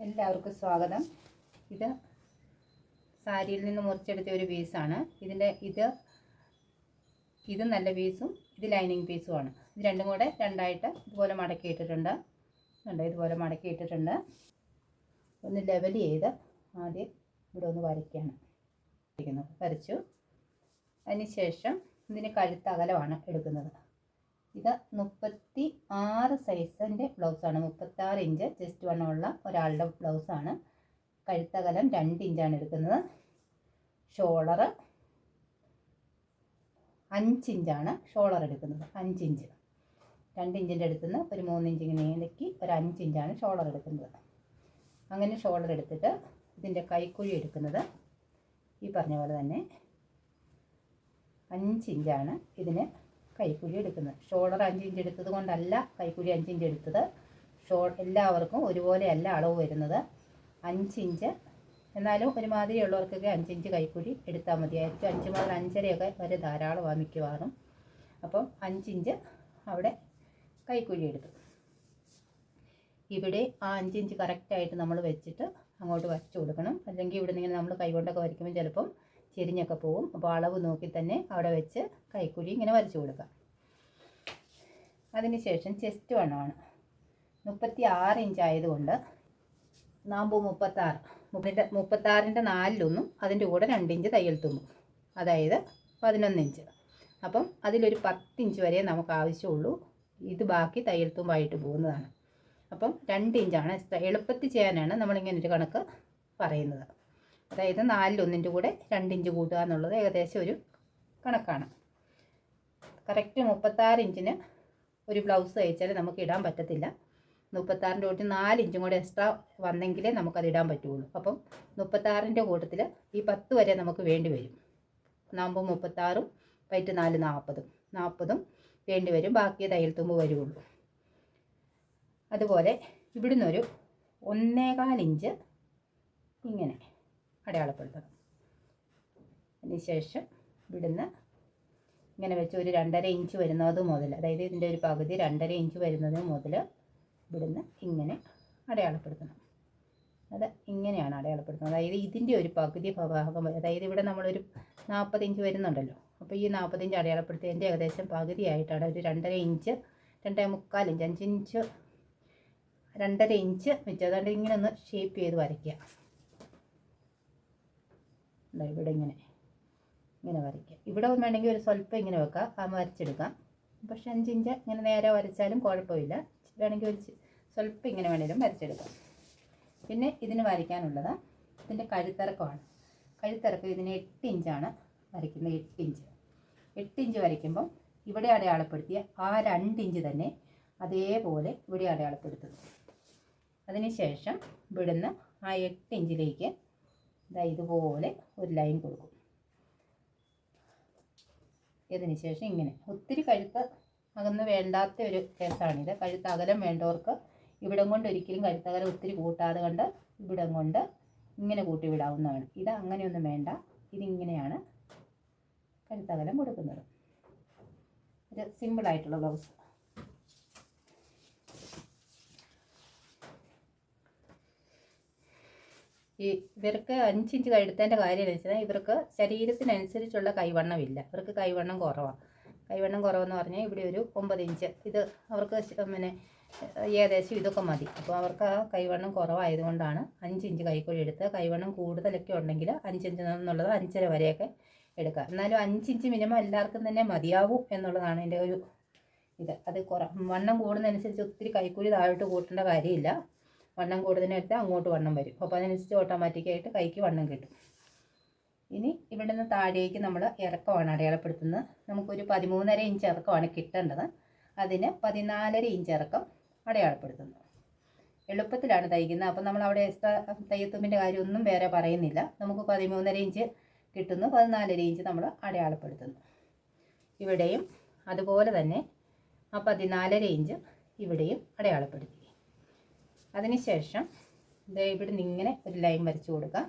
എല്ലാവർക്കും സ്വാഗതം. ഇത് സാരിയിൽ നിന്ന് മുറിച്ചെടുത്ത ഒരു പീസാണ്. ഇതിന്റെ ഇത് ഇത് നല്ല പീസും ഇത് ലൈനിങ് പീസുമാണ്. ഇത് രണ്ടും കൂടെ രണ്ടായിട്ട് ഇതുപോലെ മടക്കി ഇട്ടിട്ടുണ്ട് ഉണ്ട് ഇതുപോലെ മടക്കി ഇട്ടിട്ടുണ്ട് ഒന്ന് ലെവൽ ചെയ്ത് ആദ്യം ഇവിടെ ഒന്ന് വരയ്ക്കുകയാണ്. വരച്ചു. അതിന് ശേഷം ഇതിന് കഴുത്തകലമാണ് എടുക്കുന്നത്. ഇത് മുപ്പത്തി ആറ് സൈസിന്റെ ബ്ലൗസാണ്. മുപ്പത്താറ് ഇഞ്ച് ജസ്റ്റ് വണ്ണമുള്ള ഒരാളുടെ ബ്ലൗസാണ്. കഴുത്തകലം രണ്ട് ഇഞ്ചാണ് എടുക്കുന്നത്. ഷോളറ് അഞ്ചിഞ്ചാണ് ഷോളർ എടുക്കുന്നത്. അഞ്ചിഞ്ച് രണ്ട് ഇഞ്ചിന്റെ അടുത്തുനിന്ന് ഒരു മൂന്നിഞ്ച് ഇങ്ങനെ ഇടയ്ക്ക് ഒരു അഞ്ചിഞ്ചാണ് ഷോളർ എടുക്കുന്നത്. അങ്ങനെ ഷോളർ എടുത്തിട്ട് ഇതിന്റെ കൈക്കുഴി എടുക്കുന്നത് ഈ പറഞ്ഞ പോലെ തന്നെ അഞ്ചിഞ്ചാണ് ഇതിന് കൈക്കുഴി എടുക്കുന്നത്. ഷോൾഡർ അഞ്ച് ഇഞ്ച് എടുത്തത് കൊണ്ടല്ല കൈക്കുഴി അഞ്ച് ഇഞ്ച് എടുത്തത്. ഷോ എല്ലാവർക്കും ഒരുപോലെയല്ല അളവ് വരുന്നത്. അഞ്ചിഞ്ച് എന്നാലും ഒരുമാതിരി ഉള്ളവർക്കൊക്കെ അഞ്ചിഞ്ച് കൈക്കുഴി എടുത്താൽ മതിയായിരിക്കും അഞ്ച് മുതൽ അഞ്ചരയൊക്കെ വരെ ധാരാളമാണ് മിക്കവാറും. അപ്പം അഞ്ചിഞ്ച് അവിടെ കൈക്കുഴി എടുത്തു. ഇവിടെ ആ അഞ്ചിഞ്ച് കറക്റ്റായിട്ട് നമ്മൾ വെച്ചിട്ട് അങ്ങോട്ട് വരച്ചു കൊടുക്കണം. അല്ലെങ്കിൽ ഇവിടെ നിന്ന് നമ്മൾ കൈകൊണ്ടൊക്കെ വരയ്ക്കുമ്പോൾ ചിലപ്പം ചെരിഞ്ഞൊക്കെ പോവും. അപ്പോൾ അളവ് നോക്കി തന്നെ അവിടെ വെച്ച് കൈക്കുഴി ഇങ്ങനെ വലിച്ചു കൊടുക്കാം അതിനുശേഷം ചെസ്റ്റ് വണ്ണമാണ് മുപ്പത്തി ആറ് ഇഞ്ച് ആയതുകൊണ്ട് നാമ്പ് മുപ്പത്താറ്. മുപ്പത്തിന്റെ മുപ്പത്താറിന്റെ നാലിലൊന്നും അതിന്റെ കൂടെ രണ്ട് ഇഞ്ച് തയ്യൽ തുമ്പും അതായത് പതിനൊന്ന് ഇഞ്ച് അപ്പം അതിലൊരു പത്തിഞ്ച് വരെ നമുക്ക് ആവശ്യമുള്ളൂ. ഇത് ബാക്കി തയ്യൽ തുമ്പായിട്ട് പോകുന്നതാണ്. അപ്പം രണ്ട് ഇഞ്ചാണ് എളുപ്പത്തിൽ ചെയ്യാനാണ് നമ്മളിങ്ങനെ ഒരു കണക്ക് പറയുന്നത്. അതായത് നാലിലൊന്നിന്റെ കൂടെ രണ്ടിഞ്ച് കൂട്ടുക എന്നുള്ളത് ഏകദേശം ഒരു കണക്കാണ്. കറക്റ്റ് മുപ്പത്താറ് ഇഞ്ചിന് ഒരു ബ്ലൗസ് തയ്ച്ചാൽ നമുക്ക് ഇടാൻ പറ്റത്തില്ല. മുപ്പത്താറിന്റെ കൂട്ടി നാല് ഇഞ്ചും കൂടെ എക്സ്ട്രാ വന്നെങ്കിലേ നമുക്കത് ഇടാൻ പറ്റുള്ളൂ. അപ്പം മുപ്പത്താറിന്റെ കൂട്ടത്തിൽ ഈ പത്ത് വരെ നമുക്ക് വേണ്ടി വരും. നാമ്പ് മുപ്പത്താറും വൈറ്റ് നാല് നാൽപ്പതും. നാൽപ്പതും വേണ്ടി വരും. ബാക്കി തയ്യൽ തുമ്പ് വരുള്ളൂ. അതുപോലെ ഇവിടുന്നൊരു ഒന്നേകാൽ ഇഞ്ച് ഇങ്ങനെ. അടയാളപ്പെടുത്തണം. അതിനുശേഷം ഇവിടുന്ന് ഇങ്ങനെ വെച്ച് ഒരു രണ്ടര ഇഞ്ച് വരുന്നത് മുതൽ അതായത് ഇതിന്റെ ഒരു പകുതി രണ്ടര ഇഞ്ച് വരുന്നത് മുതൽ ഇവിടുന്ന് ഇങ്ങനെ അടയാളപ്പെടുത്തണം. അത് ഇങ്ങനെയാണ് അടയാളപ്പെടുത്തുന്നത്. അതായത് ഇതിന്റെ ഒരു പകുതി ഭാഗം അതായത് ഇവിടെ നമ്മളൊരു നാൽപ്പത്തിഞ്ച് വരുന്നുണ്ടല്ലോ. അപ്പോൾ ഈ നാൽപ്പത് ഇഞ്ച് അടയാളപ്പെടുത്തിയതിന്റെ ഏകദേശം പകുതിയായിട്ടാണ് ഒരു രണ്ടര ഇഞ്ച് രണ്ടേ മുക്കാൽ ഇഞ്ച് അഞ്ച് ഇഞ്ച് രണ്ടര ഇഞ്ച് വെച്ച് അതുകൊണ്ട് ഇങ്ങനെ ഒന്ന് ഷേപ്പ് ചെയ്ത് വരയ്ക്കുക. ഇവിടെ ഇങ്ങനെ. ഇങ്ങനെ വരയ്ക്കുക ഇവിടെ വേണമെങ്കിൽ ഒരു സ്വല്പം ഇങ്ങനെ വെക്കാം. ആ വരച്ചെടുക്കാം. പക്ഷെ അഞ്ചിഞ്ച് ഇങ്ങനെ നേരെ വരച്ചാലും കുഴപ്പമില്ല. വേണമെങ്കിൽ ഒരു സ്വല്പം ഇങ്ങനെ വേണേലും വരച്ചെടുക്കാം. പിന്നെ ഇതിന് വരയ്ക്കാനുള്ളത് ഇതിന്റെ കഴുത്തിറക്കമാണ്. കഴുത്തിറക്കം ഇതിന് എട്ട് ഇഞ്ചാണ് വരയ്ക്കുന്നത്. എട്ട് ഇഞ്ച്. എട്ട് ഇഞ്ച് വരയ്ക്കുമ്പം ഇവിടെ അടയാളപ്പെടുത്തിയ ആ രണ്ട് ഇഞ്ച് തന്നെ അതേപോലെ ഇവിടെ അടയാളപ്പെടുത്തുന്നു. അതിനുശേഷം ഇവിടുന്ന് ആ എട്ട് ഇഞ്ചിലേക്ക് ഇതാ ഇതുപോലെ ഒരു ലൈൻ കൊടുക്കും. ഇതിന് ശേഷം ഇങ്ങനെ. ഒത്തിരി കഴുത്ത് അകന്ന് വേണ്ടാത്ത ഒരു കേസാണിത് കഴുത്ത് അകലം വേണ്ടവർക്ക് ഇവിടം കൊണ്ട് ഒരിക്കലും കഴുത്തകലം ഒത്തിരി കൂട്ടാതെ കണ്ട് ഇവിടം കൊണ്ട് ഇങ്ങനെ കൂട്ടി വിടാവുന്നതാണ്. ഇത് അങ്ങനെയൊന്നും വേണ്ട. ഇതിങ്ങനെയാണ് കഴുത്തകലം കൊടുക്കുന്നത്. ഒരു സിമ്പിളായിട്ടുള്ള ബ്ലൗസ് ഈ ഇവർക്ക് അഞ്ചിഞ്ച് കഴുത്തേന്റെ കാര്യം വെച്ചാൽ ഇവർക്ക് ശരീരത്തിനനുസരിച്ചുള്ള കൈവണ്ണമില്ല. ഇവർക്ക് കൈവണ്ണം കുറവാണ് കൈവണ്ണം കുറവെന്ന് പറഞ്ഞാൽ ഇവിടെ ഒരു ഒമ്പത് ഇഞ്ച്. ഇത് അവർക്ക് പിന്നെ ഏകദേശം ഇതൊക്കെ മതി. അപ്പോൾ അവർക്ക് ആ കൈവണ്ണം കുറവായതുകൊണ്ടാണ് അഞ്ചിഞ്ച് കൈക്കുഴി എടുത്ത് കൈവണ്ണം കൂടുതലൊക്കെ ഉണ്ടെങ്കിൽ അഞ്ചിഞ്ച് എന്നുള്ളത് അഞ്ചര വരെയൊക്കെ എടുക്കുക. എന്നാലും അഞ്ചിഞ്ച് മിനിമം എല്ലാവർക്കും തന്നെ മതിയാവും എന്നുള്ളതാണ് എന്റെ ഒരു ഇത്. അത് കുറ വണ്ണം കൂടുന്നതനുസരിച്ച് ഒത്തിരി കൈക്കൂലി താഴോട്ട് കൂട്ടേണ്ട കാര്യമില്ല. വണ്ണം കൂടുതലിനെടുത്ത് അങ്ങോട്ട് വണ്ണം വരും. അപ്പോൾ അതിനനുസരിച്ച് ഓട്ടോമാറ്റിക്കായിട്ട് കൈക്ക് വണ്ണം കിട്ടും. ഇനി ഇവിടെ നിന്ന് താഴേക്ക് നമ്മൾ ഇറക്കമാണ് അടയാളപ്പെടുത്തുന്നത്. നമുക്കൊരു പതിമൂന്നര ഇഞ്ച് ഇറക്കമാണ് കിട്ടേണ്ടത്. അതിന് പതിനാലര ഇഞ്ച് ഇറക്കം അടയാളപ്പെടുത്തുന്നു. എളുപ്പത്തിലാണ് തയ്ക്കുന്നത്. അപ്പം നമ്മൾ അവിടെ എക്സ്ട്രാ തയ്യത്തുമ്പിന്റെ കാര്യമൊന്നും വേറെ പറയുന്നില്ല. നമുക്ക് പതിമൂന്നര ഇഞ്ച് കിട്ടുന്നു. പതിനാലര ഇഞ്ച് നമ്മൾ അടയാളപ്പെടുത്തുന്നു. ഇവിടെയും അതുപോലെ തന്നെ ആ പതിനാലര ഇഞ്ച് ഇവിടെയും അടയാളപ്പെടുത്തി. അതിനുശേഷം ഇവിടെ നിന്ന് ഇങ്ങനെ ഒരു ലൈൻ വരച്ചു കൊടുക്കുക.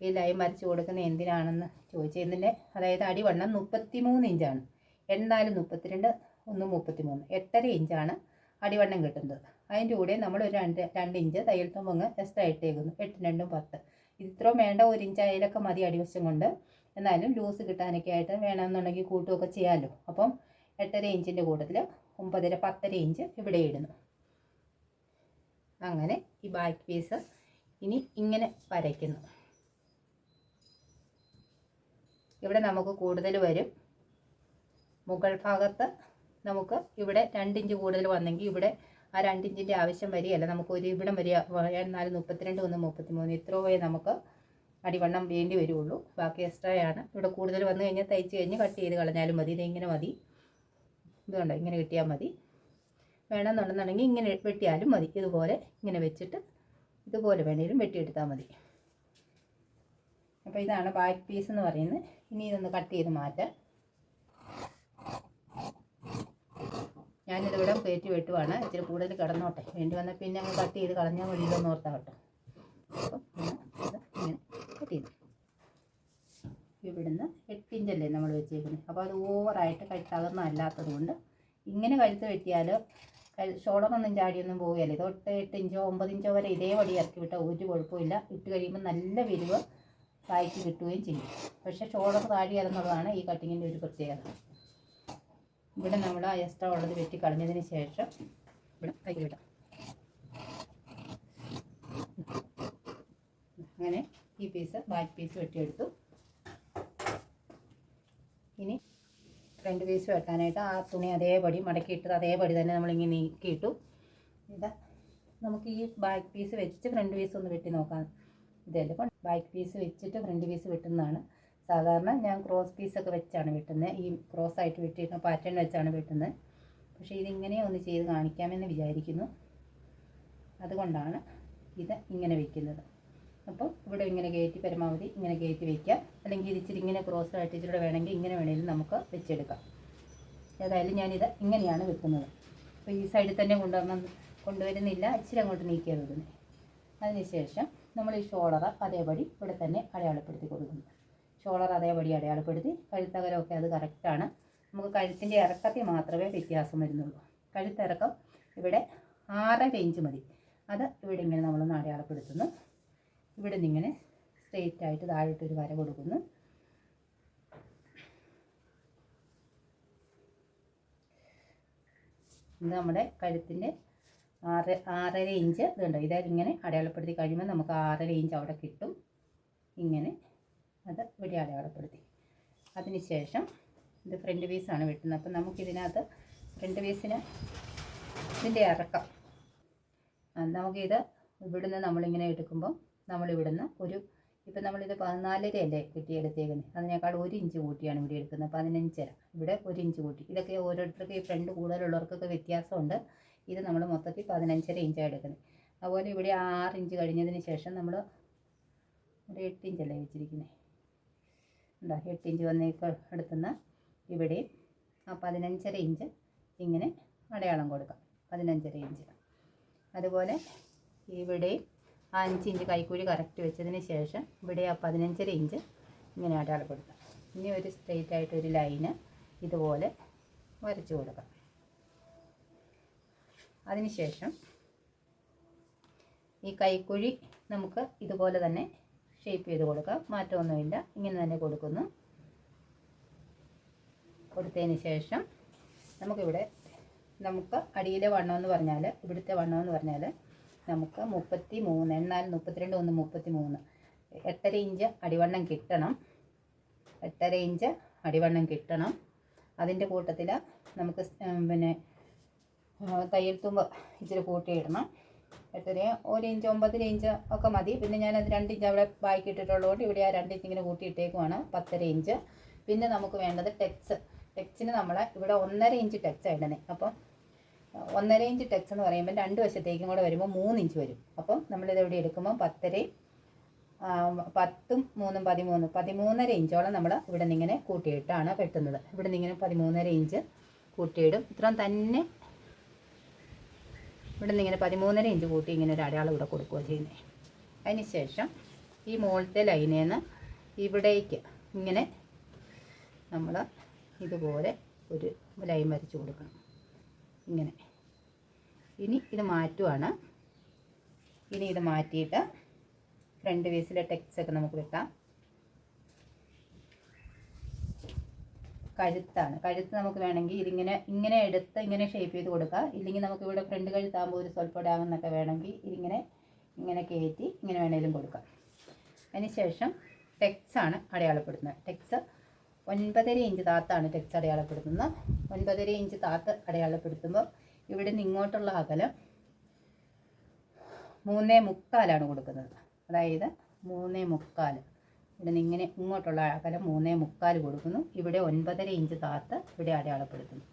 ഈ ലൈൻ വരച്ചു കൊടുക്കുന്ന എന്തിനാണെന്ന് ചോദിച്ചാൽ ഇതിന്റെ അതായത് അടിവണ്ണം മുപ്പത്തി മൂന്ന് ഇഞ്ചാണ്. എണ്ണാൽ മുപ്പത്തിരണ്ട് ഒന്ന് മുപ്പത്തി മൂന്ന് എട്ടര ഇഞ്ചാണ് അടിവണ്ണം കിട്ടുന്നത്. അതിന്റെ കൂടെ നമ്മൾ ഒരു രണ്ട് രണ്ട് ഇഞ്ച് തയ്യൽ തുമ്പങ്ങ് എക്സ്ട്രാ ഇട്ടേക്കുന്നു. എട്ട് രണ്ടും പത്ത്. ഇത് ഇത്രയും വേണ്ട ഒരു ഇഞ്ച് അതിലൊക്കെ മതി അടിവശം കൊണ്ട്. എന്നാലും ലൂസ് കിട്ടാനൊക്കെ ആയിട്ട് വേണമെന്നുണ്ടെങ്കിൽ കൂട്ടുമൊക്കെ ചെയ്യാമല്ലോ അപ്പം എട്ടര ഇഞ്ചിന്റെ കൂട്ടത്തിൽ ഒമ്പതര പത്തര ഇഞ്ച് ഇവിടെ ഇടുന്നു. അങ്ങനെ ഈ ബാക്ക് പീസ് ഇനി ഇങ്ങനെ വരയ്ക്കുന്നു. ഇവിടെ നമുക്ക് കൂടുതൽ വരും. മുകൾ ഭാഗത്ത് നമുക്ക് ഇവിടെ രണ്ടിഞ്ച് കൂടുതൽ വന്നെങ്കിൽ ഇവിടെ ആ രണ്ടിഞ്ചിന്റെ ആവശ്യം വരികയല്ല. നമുക്ക് ഒരു ഇവിടം വരിക നാല് മുപ്പത്തിരണ്ട് ഒന്ന് മുപ്പത്തിമൂന്ന് ഇത്രയേ നമുക്ക് അടിവണ്ണം വേണ്ടി വരുള്ളൂ. ബാക്കി എക്സ്ട്രായാണ് ഇവിടെ കൂടുതൽ വന്നു കഴിഞ്ഞാൽ തയ്ച്ച് കഴിഞ്ഞ് കട്ട് ചെയ്ത് കളഞ്ഞാലും മതി. ഇതിങ്ങനെ മതി. ഇതുകൊണ്ട് ഇങ്ങനെ കിട്ടിയാൽ മതി. വേണമെന്നുണ്ടെന്നുണ്ടെങ്കിൽ ഇങ്ങനെ വെട്ടിയാലും മതി. ഇതുപോലെ ഇങ്ങനെ വെച്ചിട്ട് ഇതുപോലെ വേണേലും വെട്ടിയെടുത്താൽ മതി. അപ്പോൾ ഇതാണ് ബാക്ക് പീസ് എന്ന് പറയുന്നത്. ഇനി ഇതൊന്ന് കട്ട് ചെയ്ത് മാറ്റാം. ഞാനിതിവിടെ കയറ്റി വെട്ടുവാണ്. ഇച്ചിരി കൂടുതൽ കിടന്നോട്ടെ. വേണ്ടി വന്നാൽ പിന്നെ അങ്ങ് കട്ട് ചെയ്ത് കളഞ്ഞാൽ മതിയല്ലോ എന്ന് ഓർത്താ കേട്ടോ. അപ്പം ഇങ്ങനെ കട്ട് ചെയ്തു. ഇവിടുന്ന് എട്ടിഞ്ചല്ലേ നമ്മൾ വെച്ചേക്കുന്നത്. അപ്പോൾ അത് ഓവറായിട്ട് കഴുത്തകർന്ന അല്ലാത്തത് കൊണ്ട് ഇങ്ങനെ കഴുത്ത് വെട്ടിയാൽ ഷോളറൊന്നും ചാടിയൊന്നും പോവുകയല്ല. ഇത് ഒട്ട് എട്ട് ഇഞ്ചോ ഒമ്പത് ഇഞ്ചോ വരെ ഇതേ വടി ഇറക്കി വിട്ടാൽ ഒരു കുഴപ്പമില്ല. ഇട്ട് കഴിയുമ്പോൾ നല്ല വിരിവ് കായ്ക്ക് കിട്ടുകയും ചെയ്യും. പക്ഷെ ഷോളർ താഴെയാണെന്നുള്ളതാണ് ഈ കട്ടിങ്ങിന്റെ ഒരു പ്രത്യേകത. ഇവിടെ നമ്മൾ ആ എക്സ്ട്രാ ഉള്ളത് വെട്ടി കളഞ്ഞതിന് ശേഷം ഇവിടെ കൈ വിടാം. അങ്ങനെ ഈ പീസ് ബാക്ക് പീസ് വെട്ടിയെടുത്തു. ഇനി ഫ്രണ്ട് പീസ് വെട്ടാനായിട്ട് ആ തുണി അതേപടി മടക്കിയിട്ടത് അതേപടി തന്നെ നമ്മളിങ്ങനെ നീക്കിയിട്ടു. ഇതാ നമുക്ക് ഈ ബാക്ക് പീസ് വെച്ച് ഫ്രണ്ട് പീസ് ഒന്ന് വെട്ടി നോക്കാം. ഇതല്ലേ അപ്പം ബാക്ക് പീസ് വെച്ചിട്ട് ഫ്രണ്ട് പീസ് വെട്ടുന്നതാണ്. സാധാരണ ഞാൻ ക്രോസ് പീസൊക്കെ വെച്ചാണ് വെട്ടുന്നത് ഈ ക്രോസ് ആയിട്ട് വെട്ടിയിരുന്ന പാറ്റേൺ വെച്ചാണ് വെട്ടുന്നത് പക്ഷേ ഇതിങ്ങനെ ഒന്ന് ചെയ്ത് കാണിക്കാമെന്ന് വിചാരിക്കുന്നു. അതുകൊണ്ടാണ് ഇത് ഇങ്ങനെ വെക്കുന്നത്. അപ്പം ഇവിടെ ഇങ്ങനെ കയറ്റി പരമാവധി ഇങ്ങനെ കയറ്റി വയ്ക്കുക. അല്ലെങ്കിൽ ഇച്ചിരി ഇങ്ങനെ ക്രോസ് ആയിട്ട് ഇച്ചിരി വേണമെങ്കിൽ ഇങ്ങനെ വേണമെങ്കിലും നമുക്ക് വെച്ചെടുക്കാം. ഏതായാലും ഞാനിത് ഇങ്ങനെയാണ് വെക്കുന്നത്. അപ്പോൾ ഈ സൈഡിൽ തന്നെ കൊണ്ടുവന്ന കൊണ്ടുവരുന്നില്ല. ഇച്ചിരി അങ്ങോട്ട് നീക്കിയാണ് വെക്കുന്നത്. അതിനുശേഷം നമ്മൾ ഈ ഷോളർ അതേപടി ഇവിടെ തന്നെ അടയാളപ്പെടുത്തി കൊടുക്കുന്നു. ഷോളർ അതേപടി അടയാളപ്പെടുത്തി. കഴുത്തകരമൊക്കെ അത് കറക്റ്റാണ് നമുക്ക് കഴുത്തിന്റെ ഇറക്കത്തിൽ മാത്രമേ വ്യത്യാസം വരുന്നുള്ളൂ. കഴുത്തിറക്കം ഇവിടെ ആറര ഇഞ്ച് മതി. അത് ഇവിടെ ഇങ്ങനെ നമ്മളൊന്ന് അടയാളപ്പെടുത്തുന്നു. ഇവിടെ നിന്ന് ഇങ്ങനെ സ്ട്രെയിറ്റ് ആയിട്ട് താഴോട്ടൊരു വര കൊടുക്കുന്നു. ഇത് നമ്മുടെ കഴുത്തിന്റെ ആറ് ആറര ഇഞ്ച് ഇതുണ്ട് ഇങ്ങനെ അടയാളപ്പെടുത്തി കഴിയുമ്പോൾ നമുക്ക് ആറര ഇഞ്ച് അവിടെ കിട്ടും. ഇങ്ങനെ അത് ഇവിടെ അടയാളപ്പെടുത്തി. അതിനുശേഷം ഇത് ഫ്രണ്ട് പീസാണ് വെട്ടുന്നത്. അപ്പം നമുക്കിതിനകത്ത് ഫ്രണ്ട് പീസിന് ഇതിന്റെ ഇറക്കം. നമുക്കിത് ഇവിടുന്ന് നമ്മളിങ്ങനെ എടുക്കുമ്പം നമ്മളിവിടുന്ന് ഒരു ഇപ്പം നമ്മളിത് പതിനാലര അല്ലേ കിട്ടിയെടുത്തേക്കുന്നത് അതിനേക്കാൾ ഒരു ഇഞ്ച് കൂട്ടിയാണ് ഇവിടെ എടുക്കുന്നത് പതിനഞ്ചര. ഇവിടെ ഒരു ഇഞ്ച് കൂട്ടി. ഇതൊക്കെ ഓരോരുത്തർക്ക് ഈ ഫ്രണ്ട് കൂടുതലുള്ളവർക്കൊക്കെ വ്യത്യാസമുണ്ട്. ഇത് നമ്മൾ മൊത്തത്തിൽ പതിനഞ്ചര ഇഞ്ചാണ് എടുക്കുന്നത്. അതുപോലെ ഇവിടെ ആറ് ഇഞ്ച് കഴിഞ്ഞതിന് ശേഷം നമ്മൾ ഒരു എട്ട് ഇഞ്ചല്ലേ വെച്ചിരിക്കുന്നത് ഉണ്ടോ എട്ട് ഇഞ്ച് വന്നേക്ക് എടുത്തുന്ന ഇവിടെ ആ പതിനഞ്ചര ഇഞ്ച് ഇങ്ങനെ അടയാളം കൊടുക്കാം. പതിനഞ്ചര ഇഞ്ച്. അതുപോലെ ഇവിടെ ആ അഞ്ച് ഇഞ്ച് കൈക്കൂലി കറക്റ്റ് വെച്ചതിന് ശേഷം ഇവിടെ ആ പതിനഞ്ചര ഇഞ്ച് ഇങ്ങനെ അടയാളപ്പെടുത്താം ഇനി ഒരു സ്ട്രെയിറ്റ് ആയിട്ട് ഒരു ലൈന് ഇതുപോലെ വരച്ചു കൊടുക്കാം. അതിനുശേഷം ഈ കൈക്കുഴി നമുക്ക് ഇതുപോലെ തന്നെ ഷേപ്പ് ചെയ്ത് കൊടുക്കാം. മാറ്റമൊന്നുമില്ല. ഇങ്ങനെ തന്നെ കൊടുക്കുന്നു. കൊടുത്തതിന് ശേഷം നമുക്കിവിടെ നമുക്ക് അടിയിലെ വണ്ണം എന്ന് പറഞ്ഞാൽ ഇവിടുത്തെ വണ്ണം എന്ന് പറഞ്ഞാൽ നമുക്ക് മുപ്പത്തി മൂന്ന് എന്നാലും മുപ്പത്തിരണ്ട് ഒന്ന് മുപ്പത്തി മൂന്ന് എട്ടര ഇഞ്ച് അടിവണ്ണം കിട്ടണം. എട്ടര ഇഞ്ച് അടിവണ്ണം കിട്ടണം. അതിന്റെ കൂട്ടത്തിൽ നമുക്ക് പിന്നെ തയ്യൽ തുമ്പ് ഇച്ചിരി കൂട്ടിയിടണം. എട്ടര ഒരു ഇഞ്ച് ഒമ്പതര ഇഞ്ച് ഒക്കെ മതി. പിന്നെ ഞാനത് രണ്ട് ഇഞ്ച് അവിടെ ബാക്കി ഇട്ടിട്ടുള്ളതുകൊണ്ട് ഇവിടെ ആ രണ്ട് ഇഞ്ച് ഇങ്ങനെ കൂട്ടിയിട്ടേക്കുവാണ്. പത്തര ഇഞ്ച്. പിന്നെ നമുക്ക് വേണ്ടത് ടെക്സ്. ടെക്സിന് നമ്മൾ ഇവിടെ ഒന്നര ഇഞ്ച് ടെക്സ് ഇടണേ അപ്പം ഒന്നര ഇഞ്ച് ടെക്സ് എന്ന് പറയുമ്പോൾ രണ്ട് വശത്തേക്കും കൂടെ വരുമ്പോൾ മൂന്ന് ഇഞ്ച് വരും. അപ്പം നമ്മളിത് ഇവിടെ എടുക്കുമ്പോൾ പത്തരയും പത്തും മൂന്നും പതിമൂന്ന് പതിമൂന്നര ഇഞ്ചോളം നമ്മൾ ഇവിടെ നിന്ന് ഇങ്ങനെ കൂട്ടിയിട്ടാണ് വെട്ടുന്നത്. ഇവിടെ നിന്ന് ഇങ്ങനെ പതിമൂന്നര ഇഞ്ച് കൂട്ടിയിടും. ഇത്രയും തന്നെ ഇവിടെ നിന്ന് ഇങ്ങനെ പതിമൂന്നര ഇഞ്ച് കൂട്ടി ഇങ്ങനെ ഒരു അടയാളം ഇവിടെ കൊടുക്കുക ചെയ്യുന്നത് അതിന് ശേഷം ഈ മുകളിലത്തെ ലൈനിൽ നിന്ന് ഇവിടേക്ക് ഇങ്ങനെ നമ്മൾ ഇതുപോലെ ഒരു ലൈൻ വരച്ച് കൊടുക്കണം. ഇങ്ങനെ. ഇനി ഇത് മാറ്റുവാണ്. ഇനി ഇത് മാറ്റിയിട്ട് ഫ്രണ്ട് വേസിലെ ടെക്സ് ഒക്കെ നമുക്ക് വെക്കാം. കഴുത്താണ്. കഴുത്ത് നമുക്ക് വേണമെങ്കിൽ ഇതിങ്ങനെ ഇങ്ങനെ എടുത്ത് ഇങ്ങനെ ഷേപ്പ് ചെയ്ത് കൊടുക്കാം. ഇല്ലെങ്കിൽ നമുക്ക് ഇവിടെ ഫ്രണ്ട് കഴുത്താകുമ്പോൾ ഒരു സ്വൽപ്പം ഡാമെന്നൊക്കെ വേണമെങ്കിൽ ഇതിങ്ങനെ ഇങ്ങനെ കയറ്റി ഇങ്ങനെ വേണേലും കൊടുക്കാം. അതിനുശേഷം ടെക്സ് ആണ് അടയാളപ്പെടുത്തുന്നത്. ടെക്സ് ഒൻപതര ഇഞ്ച് താത്താണ് ടെക്സ് അടയാളപ്പെടുത്തുന്നത്. ഒൻപതര ഇഞ്ച് താത്ത് അടയാളപ്പെടുത്തുമ്പോൾ ഇവിടെ നിന്ന് ഇങ്ങോട്ടുള്ള അകലം മൂന്നേ മുക്കാലാണ് കൊടുക്കുന്നത്. അതായത് മൂന്നേ മുക്കാൽ ഇവിടെ നിന്ന് ഇങ്ങനെ ഇങ്ങോട്ടുള്ള അകലം മൂന്നേ മുക്കാൽ കൊടുക്കുന്നു. ഇവിടെ ഒൻപതര ഇഞ്ച് താത്ത് ഇവിടെ അടയാളപ്പെടുത്തുന്നു.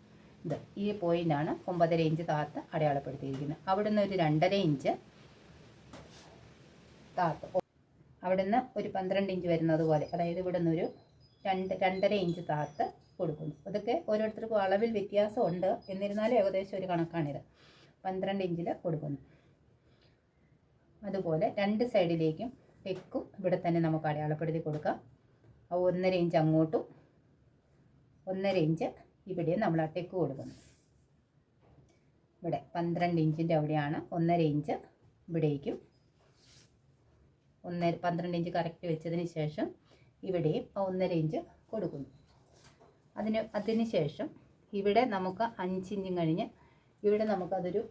ഇത് ഈ പോയിന്റാണ് ഒമ്പതര ഇഞ്ച് താത്ത് അടയാളപ്പെടുത്തിയിരിക്കുന്നത്. അവിടുന്ന് ഒരു രണ്ടര ഇഞ്ച് താത്ത്. അവിടുന്ന് ഒരു പന്ത്രണ്ട് ഇഞ്ച് വരുന്നത് പോലെ അതായത് ഇവിടെ നിന്നൊരു രണ്ട് രണ്ടര ഇഞ്ച് താത്ത് കൊടുക്കുന്നു. അതൊക്കെ ഓരോരുത്തർക്കും അളവിൽ വ്യത്യാസമുണ്ട്. എന്നിരുന്നാലും ഏകദേശം ഒരു കണക്കാണിത്. പന്ത്രണ്ട് ഇഞ്ചിൽ കൊടുക്കുന്നു. അതുപോലെ രണ്ട് സൈഡിലേക്കും തെക്കും ഇവിടെ തന്നെ നമുക്ക് അടയാളപ്പെടുത്തി കൊടുക്കാം. ആ ഒന്നര ഇഞ്ച് അങ്ങോട്ടും ഒന്നര ഇഞ്ച് ഇവിടെയും നമ്മൾ ആ തെക്ക് കൊടുക്കുന്നു. ഇവിടെ പന്ത്രണ്ട് ഇഞ്ചിന്റെ അവിടെയാണ് ഒന്നര ഇഞ്ച് ഇവിടേക്കും. ഒന്നര പന്ത്രണ്ട് ഇഞ്ച് കറക്റ്റ് വെച്ചതിന് ശേഷം ഇവിടെയും ആ ഒന്നര ഇഞ്ച് കൊടുക്കുന്നു. അതിന് അതിന് ശേഷം ഇവിടെ നമുക്ക് അഞ്ചിഞ്ചും കഴിഞ്ഞ് ഇവിടെ നമുക്കതൊരു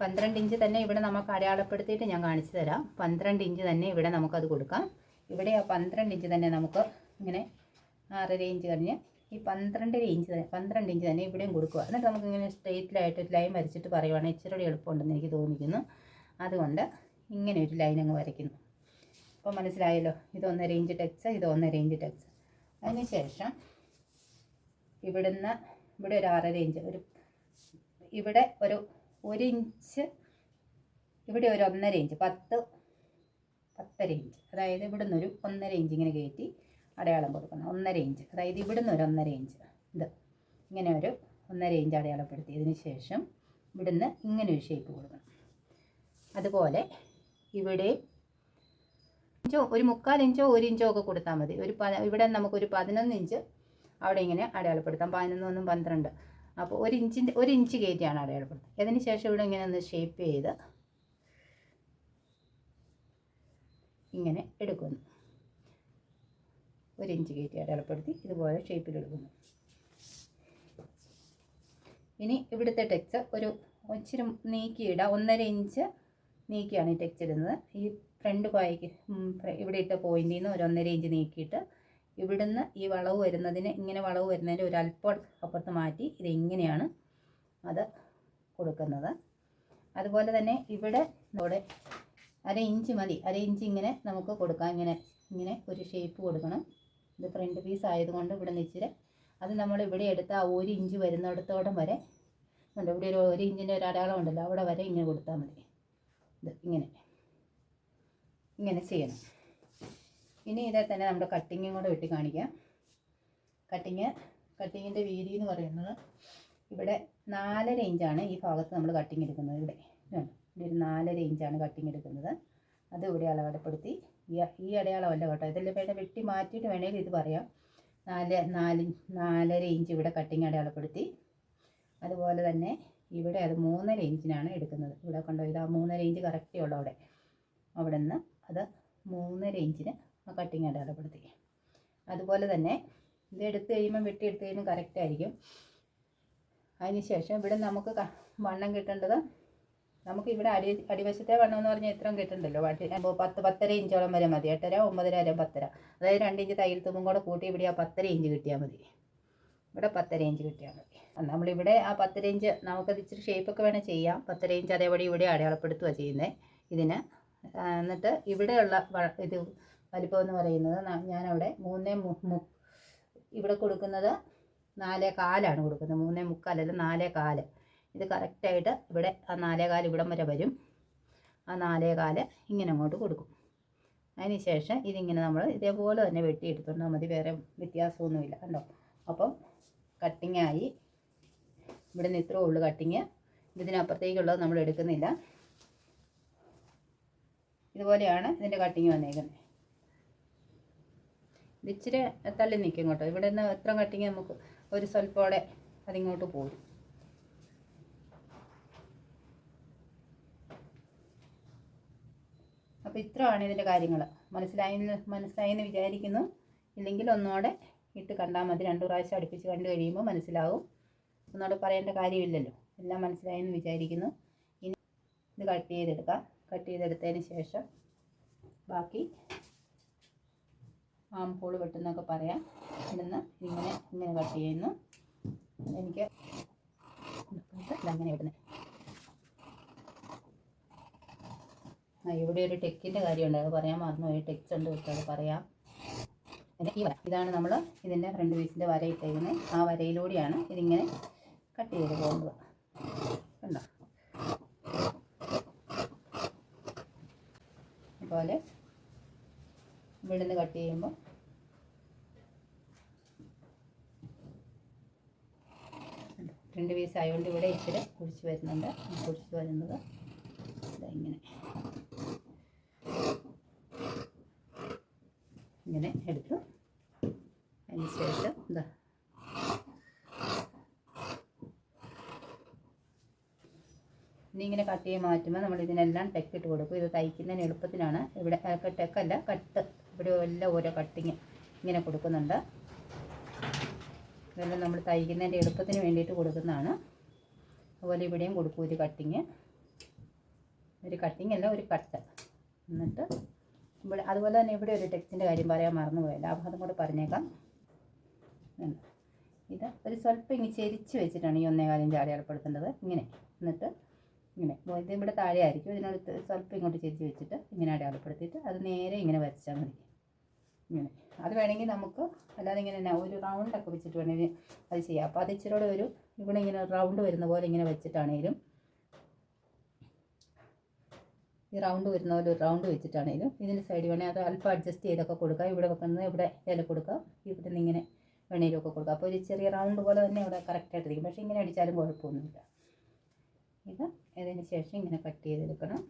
പന്ത്രണ്ട് ഇഞ്ച് തന്നെ ഇവിടെ നമുക്ക് അടയാളപ്പെടുത്തിയിട്ട് ഞാൻ കാണിച്ചു തരാം. പന്ത്രണ്ട് ഇഞ്ച് തന്നെ ഇവിടെ നമുക്കത് കൊടുക്കാം. ഇവിടെ ആ പന്ത്രണ്ട് ഇഞ്ച് തന്നെ നമുക്ക് ഇങ്ങനെ ആറര ഇഞ്ച് കഴിഞ്ഞ് ഈ പന്ത്രണ്ടര ഇഞ്ച് തന്നെ പന്ത്രണ്ട് ഇഞ്ച് തന്നെ ഇവിടെയും കൊടുക്കുക. എന്നിട്ട് നമുക്ക് ഇങ്ങനെ സ്ട്രെയിറ്റിലായിട്ട് ഒരു ലൈൻ വരച്ചിട്ട് പറയുവാണെങ്കിൽ ഇച്ചിരി കൂടി എളുപ്പമുണ്ടെന്ന് എനിക്ക് തോന്നിക്കുന്നു. അതുകൊണ്ട് ഇങ്ങനെ ഒരു ലൈൻ അങ്ങ് വരയ്ക്കുന്നു. അപ്പോൾ മനസ്സിലായല്ലോ? ഇത് ഒന്നര ഇഞ്ച് ടെക്സ് ഇത് ഒന്നര ഇഞ്ച് ടെക്സ് അതിന് ശേഷം ഇവിടുന്ന് ഇവിടെ ഒരു ആറര ഇഞ്ച് ഒരു ഇവിടെ ഒരു ഒരു ഇഞ്ച് ഇവിടെ ഒരു ഒന്നര ഇഞ്ച് പത്ത് പത്തര ഇഞ്ച് അതായത് ഇവിടുന്ന് ഒരു ഒന്നര ഇഞ്ച് ഇങ്ങനെ കയറ്റി അടയാളം കൊടുക്കണം. ഒന്നര ഇഞ്ച് അതായത് ഇവിടുന്ന് ഒരു ഒന്നര ഇഞ്ച് ഇത്. ഇങ്ങനെ ഒരു ഒന്നര ഇഞ്ച് അടയാളപ്പെടുത്തിയതിന് ശേഷം ഇവിടുന്ന് ഇങ്ങനെ ഒരു ഷേപ്പ് കൊടുക്കണം. അതുപോലെ ഇവിടെ ഇഞ്ചോ ഒരു മുക്കാൽ ഇഞ്ചോ ഒരു ഇഞ്ചോ ഒക്കെ കൊടുത്താൽ മതി. ഒരു പ നമുക്ക് ഒരു പതിനൊന്ന് ഇഞ്ച് അവിടെ ഇങ്ങനെ അടയാളപ്പെടുത്താം. പതിനൊന്നൊന്നും പന്ത്രണ്ട്. അപ്പോൾ ഒരു ഇഞ്ചിന്റെ ഒരു ഇഞ്ച് കയറ്റിയാണ് അടയാളപ്പെടുത്തുന്നത് അതിന് ശേഷം ഇവിടെ ഇങ്ങനെ ഒന്ന് ഷേപ്പ് ചെയ്ത് ഇങ്ങനെ എടുക്കുന്നു. ഒരു ഇഞ്ച് കയറ്റി അടയാളപ്പെടുത്തി ഇതുപോലെ ഷേപ്പിൽ എടുക്കുന്നു. ഇനി ഇവിടുത്തെ ടെക്സ് ഒരു ഇച്ചിരി നീക്കിയിടുക ഒന്നര ഇഞ്ച് നീക്കിയാണ് ഈ ഇടുന്നത്. ഈ ഫ്രണ്ട് പായ്ക്ക് ഇവിടെ ഇട്ട പോയിന്റിൽ നിന്ന് ഒരു ഒന്നര ഇഞ്ച് നീക്കിയിട്ട് ഇവിടുന്ന് ഈ വളവ് വരുന്നതിന് ഇങ്ങനെ വളവ് വരുന്നതിന് ഒരു അല്പം അപ്പുറത്ത് മാറ്റി ഇത് ഇങ്ങനെയാണ് അത് കൊടുക്കുന്നത്. അതുപോലെ തന്നെ ഇവിടെ ഇവിടെ അര ഇഞ്ച് മതി. അര ഇഞ്ച് ഇങ്ങനെ നമുക്ക് കൊടുക്കാം. ഇങ്ങനെ ഇങ്ങനെ ഒരു ഷേപ്പ് കൊടുക്കണം. ഇത് ഫ്രണ്ട് പീസ് ആയതുകൊണ്ട് ഇവിടെ നിച്ചിരി അത് നമ്മൾ ഇവിടെ എടുത്ത ആ ഒരു ഇഞ്ച് വരുന്നിടത്തോടം വരെ ഇവിടെ ഒരു ഒരു ഇഞ്ചിന്റെ ഒരു അടയാളം ഉണ്ടല്ലോ. അവിടെ വരെ ഇങ്ങനെ കൊടുത്താൽ മതി. ഇങ്ങനെ. ഇങ്ങനെ ചെയ്യണം. ഇനി ഇതേ തന്നെ നമ്മുടെ കട്ടിങ്ങും കൂടെ വെട്ടി കാണിക്കാം. കട്ടിങ് കട്ടിങ്ങിന്റെ വീതി എന്ന് പറയുന്നത് ഇവിടെ നാലര ഇഞ്ചാണ് ഈ ഭാഗത്ത് നമ്മൾ കട്ടിങ് എടുക്കുന്നത് ഇവിടെ. ഇവിടെ ഒരു നാലര ഇഞ്ചാണ് കട്ടിങ് എടുക്കുന്നത്. അത് ഇവിടെ അളവടപ്പെടുത്തി. ഈ അടയാളമല്ല കേട്ടോ. ഇതെല്ലാം വേണ്ട വെട്ടി മാറ്റിയിട്ട് വേണമെങ്കിൽ ഇത് പറയാം. നാല് നാല് നാലര ഇഞ്ച് ഇവിടെ കട്ടിങ് അടയാളപ്പെടുത്തി. അതുപോലെ തന്നെ ഇവിടെ അത് മൂന്നര ഇഞ്ചിനാണ് എടുക്കുന്നത്. ഇവിടെ കണ്ടോ ഇതാ ആ മൂന്നര ഇഞ്ച് കറക്റ്റേ ഉള്ളു അവിടെ. അവിടെ നിന്ന് അത് മൂന്നര ഇഞ്ചിന് ആ കട്ടിങ് അടയാളപ്പെടുത്തി അതുപോലെ തന്നെ ഇത് എടുത്ത് കഴിയുമ്പോൾ വെട്ടി എടുത്ത് കഴിയുമ്പോൾ കറക്റ്റ് ആയിരിക്കും അതിനുശേഷം ഇവിടെ നമുക്ക് വണ്ണം കിട്ടേണ്ടത് നമുക്ക് ഇവിടെ അടി അടിവശത്തെ വണ്ണം എന്ന് പറഞ്ഞാൽ ഇത്രയും കിട്ടണ്ടല്ലോ. വട്ടി പത്ത് പത്തര ഇഞ്ചോളം വരെ മതി. എട്ടര ഒമ്പതര വരെ പത്തര. അതായത് രണ്ട് ഇഞ്ച് തയ്യൽ തുമ്പും കൂടെ കൂട്ടി ഇവിടെ ആ പത്തര ഇഞ്ച് കിട്ടിയാൽ മതി. ഇവിടെ പത്തര ഇഞ്ച് കിട്ടിയാൽ മതി. നമ്മളിവിടെ ആ പത്തര ഇഞ്ച് നമുക്കത് ഇച്ചിരി ഷേപ്പൊക്കെ വേണേൽ ചെയ്യാം. പത്തര ഇഞ്ച് അതേപടി ഇവിടെ അടയാളപ്പെടുത്തുക ചെയ്യുന്നത് ഇതിന് എന്നിട്ട് ഇവിടെയുള്ള ഇത് വലിപ്പം എന്ന് പറയുന്നത് ഞാനവിടെ മൂന്നേ മു- ഇവിടെ കൊടുക്കുന്നത് നാലേ കാലാണ് കൊടുക്കുന്നത്. മൂന്നേ മുക്കാലല്ല നാലേ കാൽ. ഇത് കറക്റ്റായിട്ട് ഇവിടെ ആ നാലേ കാൽ ഇവിടം വരെ വരും. ആ നാലേ കാൽ ഇങ്ങനെ അങ്ങോട്ട് കൊടുക്കും. അതിന് ശേഷം ഇതിങ്ങനെ നമ്മൾ ഇതേപോലെ തന്നെ വെട്ടിയെടുത്തോണ്ടാൽ മതി. വേറെ വ്യത്യാസമൊന്നുമില്ല കണ്ടോ? അപ്പം കട്ടിങ്ങായി ഇവിടെ നിന്ന് ഇത്രേ ഉള്ളൂ കട്ടിങ് ഇതിനപ്പുറത്തേക്കുള്ളത് നമ്മൾ എടുക്കുന്നില്ല. ഇതുപോലെയാണ് ഇതിന്റെ കട്ടിങ് വന്നേക്കുന്നത്. ഇത് ഇച്ചിരി തള്ളി നിൽക്കും കേട്ടോ. ഇവിടെ നിന്ന് എത്ര കട്ടിങ് നമുക്ക് ഒരു സ്വല്പോടെ അതിങ്ങോട്ട് പോകും അപ്പോൾ ഇത്രയാണ് ഇതിന്റെ കാര്യങ്ങൾ. മനസ്സിലായെന്ന് മനസ്സിലായെന്ന് വിചാരിക്കുന്നു. ഇല്ലെങ്കിൽ ഒന്നുകൂടെ ഇട്ട് കണ്ടാൽ മതി. രണ്ടു പ്രാവശ്യം അടുപ്പിച്ച് കണ്ടു കഴിയുമ്പോൾ മനസ്സിലാവും. ഒന്നുകൂടെ പറയേണ്ട കാര്യമില്ലല്ലോ. എല്ലാം മനസ്സിലായെന്ന് വിചാരിക്കുന്നു. ഇനി ഇത് കട്ട് ചെയ്തെടുക്കാം. കട്ട് ചെയ്തെടുത്തതിന് ശേഷം ബാക്കി ആം ഹോൾ വെട്ടുന്നൊക്കെ പറയാം. ഇവിടുന്ന് ഇങ്ങനെ ഇങ്ങനെ കട്ട് ചെയ്യുന്നു. എനിക്ക് അങ്ങനെ ഇടുന്നത് ആ ഇവിടെ ഒരു ടെക്കിന്റെ കാര്യമുണ്ട്. അത് പറയാൻ മറന്നുപോയി. ടെക്സ് ഉണ്ട് വെച്ചാൽ പറയാം. ഇതാണ് നമ്മൾ ഇതിന്റെ ഫ്രണ്ട് പീസിന്റെ വര ഇട്ടേക്കുന്നത് ആ വരയിലൂടെയാണ് ഇതിങ്ങനെ കട്ട് ചെയ്ത് പോകുന്നത് കണ്ടോ? അതുപോലെ ഇവിടുന്ന് കട്ട് ചെയ്യുമ്പോൾ രണ്ട് പീസ് ആയതുകൊണ്ട് ഇവിടെ ഇച്ചിരി കുഴിച്ച് വരുന്നുണ്ട്. കുഴിച്ച് വരുന്നത് ഇങ്ങനെ. ഇങ്ങനെ എടുത്തു. അതിന് ശേഷം ഇതാ ഇനി ഇങ്ങനെ കട്ട് ചെയ്ത് മാറ്റുമ്പോൾ നമ്മൾ ഇതിനെല്ലാം ടെക്ക് ഇട്ട് കൊടുക്കും. ഇത് തയ്ക്കുന്നതിന് എളുപ്പത്തിനാണ്. ഇവിടെ ടെക്കല്ല കട്ട് ഇവിടെ എല്ലാം ഓരോ കട്ടിങ് ഇങ്ങനെ കൊടുക്കുന്നുണ്ട്. ഇതെല്ലാം നമ്മൾ തയ്ക്കുന്നതിന്റെ എളുപ്പത്തിന് വേണ്ടിയിട്ട് കൊടുക്കുന്നതാണ്. അതുപോലെ ഇവിടെയും കൊടുക്കും ഒരു കട്ടിങ് ഒരു കട്ടിങ് അല്ല ഒരു കട്ട് എന്നിട്ട് ഇവിടെ അതുപോലെ തന്നെ ഇവിടെ ഒരു ടെക്സ്റ്റിന്റെ കാര്യം പറയാൻ മറന്നുപോയല്ല ആ ഭാഗം കൂടെ പറഞ്ഞേക്കാം. ഇത്. ഒരു സ്വല്പം ഇങ്ങനെ ചെരിച്ച് വെച്ചിട്ടാണ് ഈ ഒന്നേ കാര്യം ചാടി അടപ്പെടുത്തേണ്ടത് ഇങ്ങനെ. എന്നിട്ട് ഇങ്ങനെ. ഇത് ഇവിടെ താഴെ ആയിരിക്കും. ഇതിനടുത്ത് സ്വല്പം ഇങ്ങോട്ട് ചെരിച്ച് വെച്ചിട്ട് ഇങ്ങനെ അടയാളപ്പെടുത്തിയിട്ട് അത് നേരെ ഇങ്ങനെ വരച്ചാൽ മതി. ഇങ്ങനെ. അത് വേണമെങ്കിൽ നമുക്ക് അല്ലാതെ ഇങ്ങനെ തന്നെ ഒരു റൗണ്ടൊക്കെ വെച്ചിട്ട് വേണമെങ്കിൽ അത് ചെയ്യാം. അപ്പോൾ അത് ഇച്ചിരിയോടെ ഒരു ഇവിടെ ഇങ്ങനെ റൗണ്ട് വരുന്ന പോലെ ഇങ്ങനെ വെച്ചിട്ടാണേലും ഈ റൗണ്ട് വരുന്ന പോലെ ഒരു റൗണ്ട് വെച്ചിട്ടാണേലും ഇതിന് സൈഡ് വേണേൽ അത് അല്പം അഡ്ജസ്റ്റ് ചെയ്തൊക്കെ കൊടുക്കുക. ഇവിടെ വെക്കുന്നത് ഇവിടെ ഇല കൊടുക്കുക. ഇവിടെ നിന്ന് ഇങ്ങനെ വെണ്ണയിലൊക്കെ കൊടുക്കുക. അപ്പോൾ ഒരു ചെറിയ റൗണ്ട് പോലെ തന്നെ ഇവിടെ കറക്റ്റായിട്ടിരിക്കും പക്ഷേ ഇങ്ങനെ അടിച്ചാലും കുഴപ്പമൊന്നുമില്ല. ഇത് ഇതിന് ശേഷം ഇങ്ങനെ കട്ട് ചെയ്തെടുക്കണം.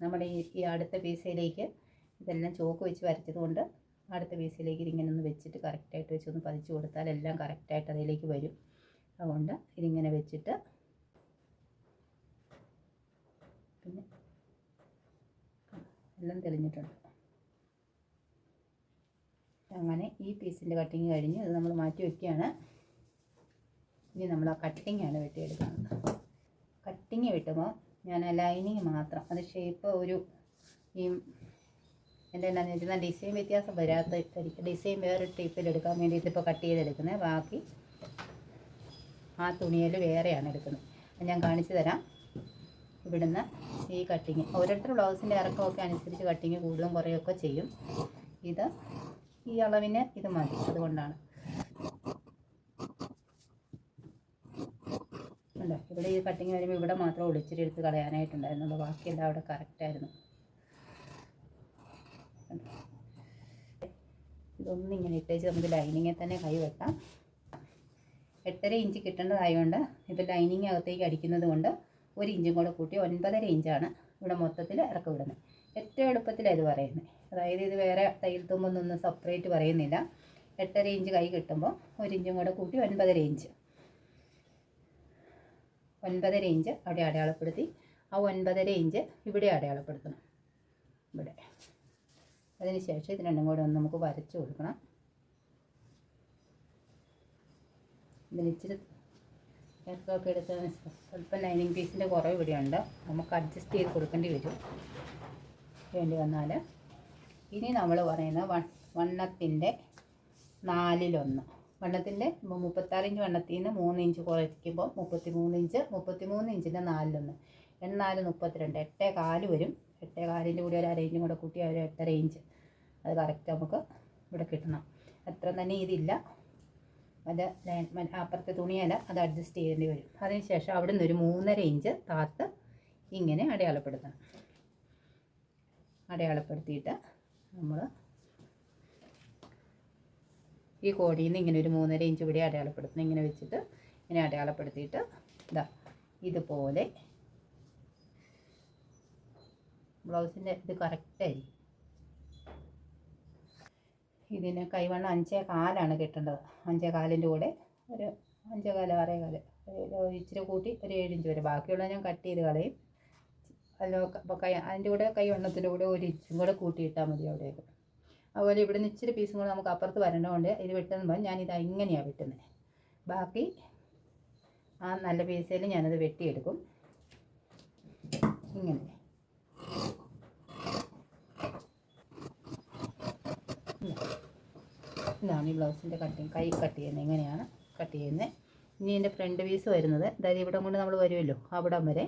നമ്മുടെ ഈ അടുത്ത പീസയിലേക്ക് ഇതെല്ലാം ചോക്ക് വെച്ച് വരച്ചത് കൊണ്ട് അടുത്ത പീസിലേക്ക് ഇതിങ്ങനെ ഒന്ന് വെച്ചിട്ട് കറക്റ്റായിട്ട് വെച്ചൊന്ന് പതിച്ച് കൊടുത്താൽ എല്ലാം കറക്റ്റായിട്ട് അതിലേക്ക് വരും. അതുകൊണ്ട് ഇതിങ്ങനെ വെച്ചിട്ട് പിന്നെ എല്ലാം തെളിഞ്ഞിട്ടുണ്ട്. അങ്ങനെ ഈ പീസിന്റെ കട്ടിങ് കഴിഞ്ഞ് ഇത് നമ്മൾ മാറ്റി വയ്ക്കുകയാണ് ഇനി നമ്മൾ ആ കട്ടിങ് ആണ് വെട്ടിയെടുക്കുന്നത്. കട്ടിങ് വെട്ടുമ്പോൾ ഞാൻ ലൈനിങ് മാത്രം അത് ഷേപ്പ് ഒരു ഈ എന്റെ എന്നാന്ന് വെച്ചാൽ ഡിസൈൻ വ്യത്യാസം വരാത്ത ഡിസൈൻ വേറെ ടൈപ്പിൽ എടുക്കാൻ വേണ്ടിയിട്ട് ഇപ്പോൾ കട്ട് ചെയ്തെടുക്കുന്നത് ബാക്കി ആ തുണിയിൽ വേറെയാണ് എടുക്കുന്നത്. ഞാൻ കാണിച്ചു തരാം. ഇവിടുന്ന് ഈ കട്ടിങ് ഓരോരുത്തർ ബ്ലൗസിന്റെ ഇറക്കമൊക്കെ അനുസരിച്ച് കട്ടിങ് കൂടുതലും കുറയൊക്കെ ചെയ്യും. ഇത് ഈ അളവിന് ഇത് മതി. അതുകൊണ്ടാണ്. ഉണ്ടോ ഇവിടെ ഈ കട്ടിങ് വരുമ്പോൾ ഇവിടെ മാത്രം ഒളിച്ചിരി എടുത്ത് കളയാനായിട്ടുണ്ടായിരുന്നുള്ളൂ. ബാക്കിയെല്ലാം അവിടെ കറക്റ്റായിരുന്നു? ഇതൊന്നും ഇങ്ങനെ ഇട്ടേച്ച് നമുക്ക് ലൈനിങ്ങിൽ തന്നെ കൈ വെക്കാം. എട്ടര ഇഞ്ച് കിട്ടേണ്ടതായതുകൊണ്ട് ഇപ്പോൾ ലൈനിങ് അകത്തേക്ക് അടിക്കുന്നത് കൊണ്ട് ഒരു ഇഞ്ചും കൂടെ കൂട്ടി ഒൻപതര ഇഞ്ചാണ് ഇവിടെ മൊത്തത്തിൽ ഇറക്കി വിടുന്നത്. ഏറ്റവും എളുപ്പത്തിലാണ് ഇത് പറയുന്നത്. അതായത് ഇത് വേറെ തയ്യൽ തുമ്പൊന്നും സെപ്പറേറ്റ് പറയുന്നില്ല. എട്ടര ഇഞ്ച് കൈ കിട്ടുമ്പോൾ ഒരു ഇഞ്ചും കൂടെ കൂട്ടി ഒൻപതര ഇഞ്ച്. ഒൻപതര ഇഞ്ച് അവിടെ അടയാളപ്പെടുത്തി. ആ ഒൻപതര ഇഞ്ച് ഇവിടെ അടയാളപ്പെടുത്തണം. ഇവിടെ. അതിനുശേഷം ഇത് രണ്ടും കൂടെ ഒന്ന് നമുക്ക് വരച്ച് കൊടുക്കണം. ഇതിന് ഇച്ചിരി ഇറക്കമൊക്കെ എടുത്ത് സ്വല്പം ലൈനിങ് പീസിന്റെ കുറവ് ഇവിടെയുണ്ട്. നമുക്ക് അഡ്ജസ്റ്റ് ചെയ്ത് കൊടുക്കേണ്ടി വരും. വേണ്ടി വന്നാൽ ഇനി നമ്മൾ പറയുന്ന വൺ വണ്ണത്തിന്റെ നാലിലൊന്ന്. വണ്ണത്തിന്റെ മുപ്പത്താറ് ഇഞ്ച് വണ്ണത്തിൽ നിന്ന് മൂന്ന് ഇഞ്ച് കുറയ്ക്കുമ്പോൾ മുപ്പത്തി മൂന്ന് ഇഞ്ച് മുപ്പത്തി മൂന്ന് ഇഞ്ചിന്റെ നാലിലൊന്ന്. എണ്ണാൽ മുപ്പത്തിരണ്ട്. എട്ടേ കാൽ വരും. എട്ടേ കാലിന്റെ കൂടി ഒരു അരയിഞ്ചും കൂടെ കൂട്ടി ഒരു എട്ടര ഇഞ്ച്. അത് കറക്റ്റ് നമുക്ക് ഇവിടെ കിട്ടണം. അത്ര തന്നെ ഇതില്ല. അത് അപ്പുറത്തെ തുണിയല്ല അത് അഡ്ജസ്റ്റ് ചെയ്യേണ്ടി വരും. അതിനുശേഷം അവിടെ നിന്ന് ഒരു മൂന്നര ഇഞ്ച് താത്ത് ഇങ്ങനെ അടയാളപ്പെടുത്തണം. അടയാളപ്പെടുത്തിയിട്ട് നമ്മൾ ഈ കോടിയിൽ നിന്ന് ഇങ്ങനെ ഒരു മൂന്നര ഇഞ്ച് ഇവിടെ അടയാളപ്പെടുത്തണം. ഇങ്ങനെ വെച്ചിട്ട് ഇങ്ങനെ അടയാളപ്പെടുത്തിയിട്ട് ഇതാ ഇതുപോലെ ബ്ലൗസിന്റെ ഇത് കറക്റ്റായിരിക്കും ഇതിന് കൈവണ്ണം അഞ്ചേ കാലാണ് കിട്ടേണ്ടത്. അഞ്ചേ കാലിന്റെ കൂടെ ഒരു അഞ്ചേ കാൽ ആറേ കാൽ ഒരു ഇച്ചിരി കൂട്ടി ഒരു ഏഴിഞ്ച് വരെ. ബാക്കിയുള്ള ഞാൻ കട്ട് ചെയ്ത് കളയും. അപ്പോൾ കൈ അതിന്റെ കൂടെ കൈ വണ്ണത്തിന്റെ കൂടെ ഒരു ഇഞ്ചും കൂടെ കൂട്ടിയിട്ടാൽ മതി അവിടേക്ക്. അതുപോലെ ഇവിടെ നിന്ന് ഇച്ചിരി പീസും കൂടെ നമുക്ക് അപ്പുറത്ത് വരേണ്ടതുകൊണ്ട് ഇത് വെട്ടുമ്പോൾ ഞാനിത് ഇങ്ങനെയാണ് വെട്ടുന്നത് ബാക്കി ആ നല്ല പീസയിൽ ഞാനത് വെട്ടിയെടുക്കും. ഇങ്ങനെ. ഇതാണ് ഈ ബ്ലൗസിന്റെ കട്ടിങ്. കൈ കട്ട് ചെയ്യുന്നത്. ഇങ്ങനെയാണ് കട്ട് ചെയ്യുന്നത്. ഇനി എന്റെ ഫ്രണ്ട് പീസ് വരുന്നത്. അതായത് ഇവിടെ കൊണ്ട് നമ്മൾ വരുമല്ലോ അവിടം വരെ.